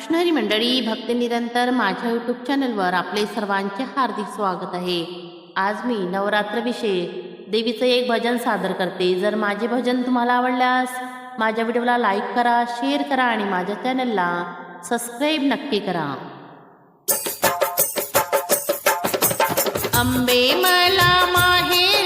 कृष्णहरी मंडळी भक्ती निरंतर माझ्या यूट्यूब चॅनलवर आपले सर्वांचे हार्दिक स्वागत आहे. आज मी नवरात्रविषयी देवीचं एक भजन सादर करते. जर माझे भजन तुम्हाला आवडल्यास माझ्या व्हिडिओला लाईक करा शेअर करा आणि माझ्या चॅनलला सबस्क्राईब नक्की करा. अंबे मला माहे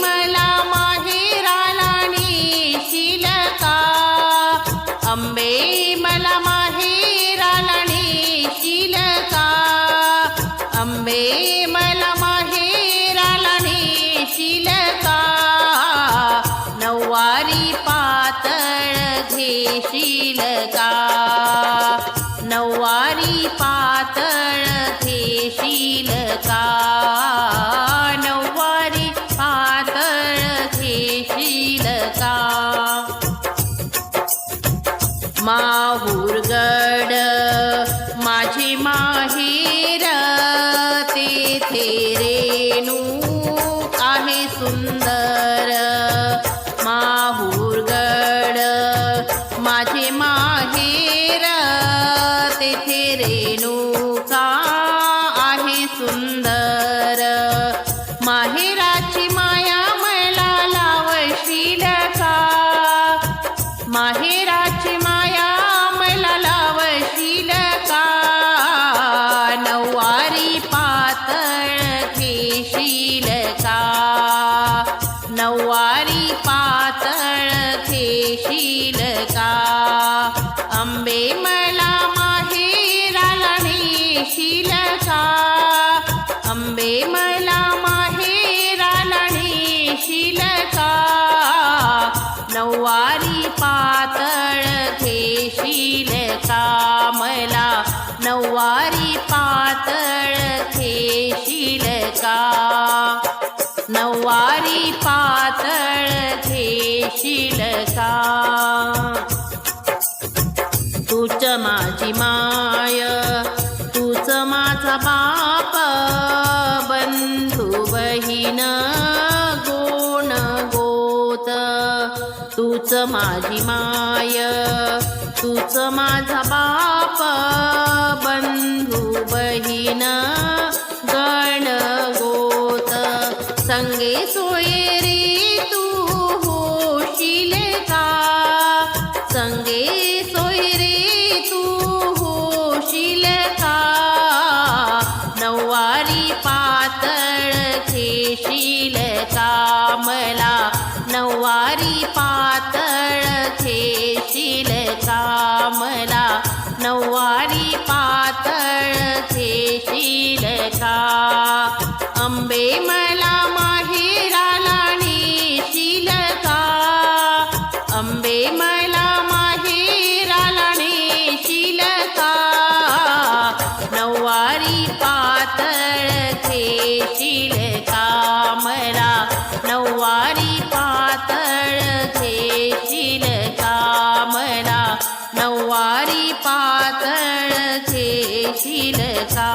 मला माहेराला नेशील का अंबे मला माहेराला नेशील का अंबे मला माहेराला नेशील का नऊवारी पातळ घेशील का नऊवारी पातळ घेशील का माहूरगड माझे माहेर तेथे रेणू आहे सुंदर. माहूरगड माझे माहेर तेथे रेणू अंबे मला माहेराला नेशील का? अंबे मला माहेराला नेशील का? नऊवारी पातळ घेशील का मला? नऊवारी पातळ घेशील का? नऊवारी पातळ घेशील का? तूच माझी माय तूच माझा बाप बंधू बहीण गोण गोत. तूच माझी माय तूच माझा बाप बंधू बहीण गण गोत. संगे सो वारी पातळ घेशील का? अंबे मला नऊवारी पातळ घेशील का?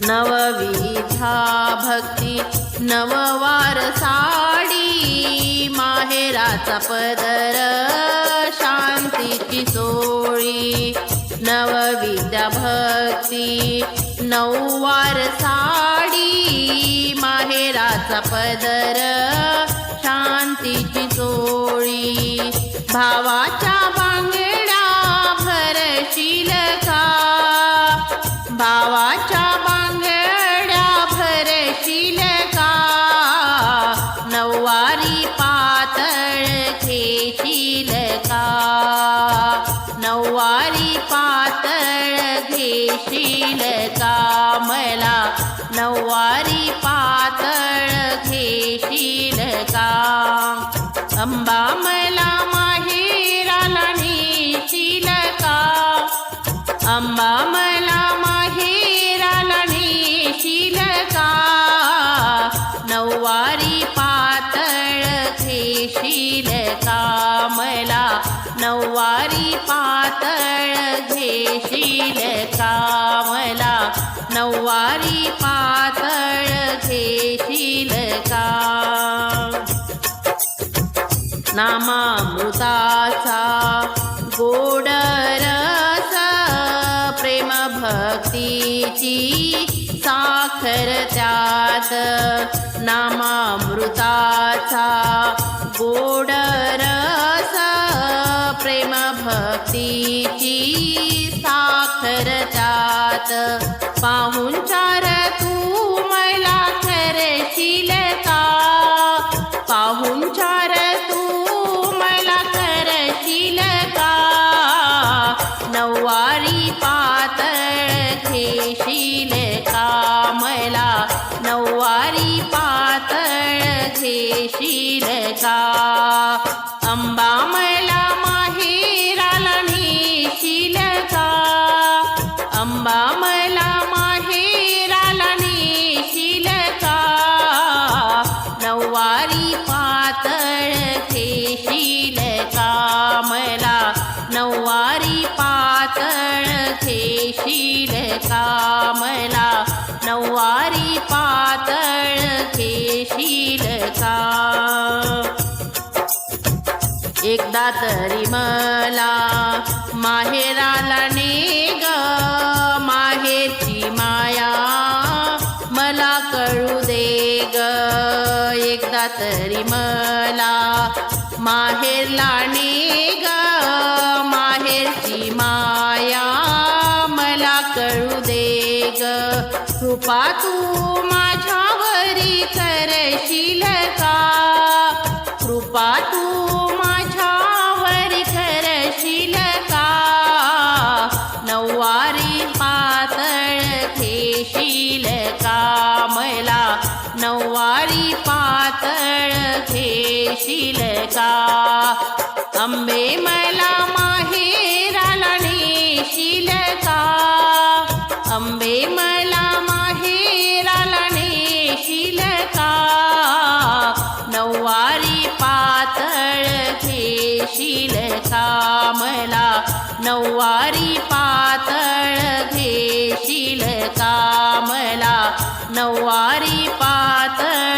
नवविधा भक्ती नववार साडी माहेराचा पदर शांतीची सोळी. नवविद्या भक्ती नऊवार साडी माहेराचा पदर शांतीची सोळी. भावाच्या घेशील कामला नववारी पातळ घेशील का? अंबा मला माहेराला नेशील का? अंबा पातळ घेशील का मला नऊवारी पातळ घेशील का नामामृताचा गोड रस प्रेम भक्तीची साखर त्यात. नामामृताचा गोड रस भक्तीची साखर जात. पाहून चार तू मला करशील का पाहून चार तू मला करशील का नऊवारी पातळ घेशील का मला. नऊवारी पातळ घेशील का अंबा मला अंबा मला माहेराला नेशील का? नऊवारी पातळ घेशील का मला? नऊवारी पातळ घेशील का मला? नऊवारी पातळ घेशील का? एकदा तरी मला माहेरा माहेरला नेग माहेरची माया मला कळू दे ग. कृपा तू माझ्यावरी करशील का? कृपा तू घेशील का अंबे मला माहेराला नेशील का अंबे मला माहेराला नेशील का नऊवारी पातळ घेशील का मला. नऊवारी पातळ घेशील का मला. नऊवारी पातळ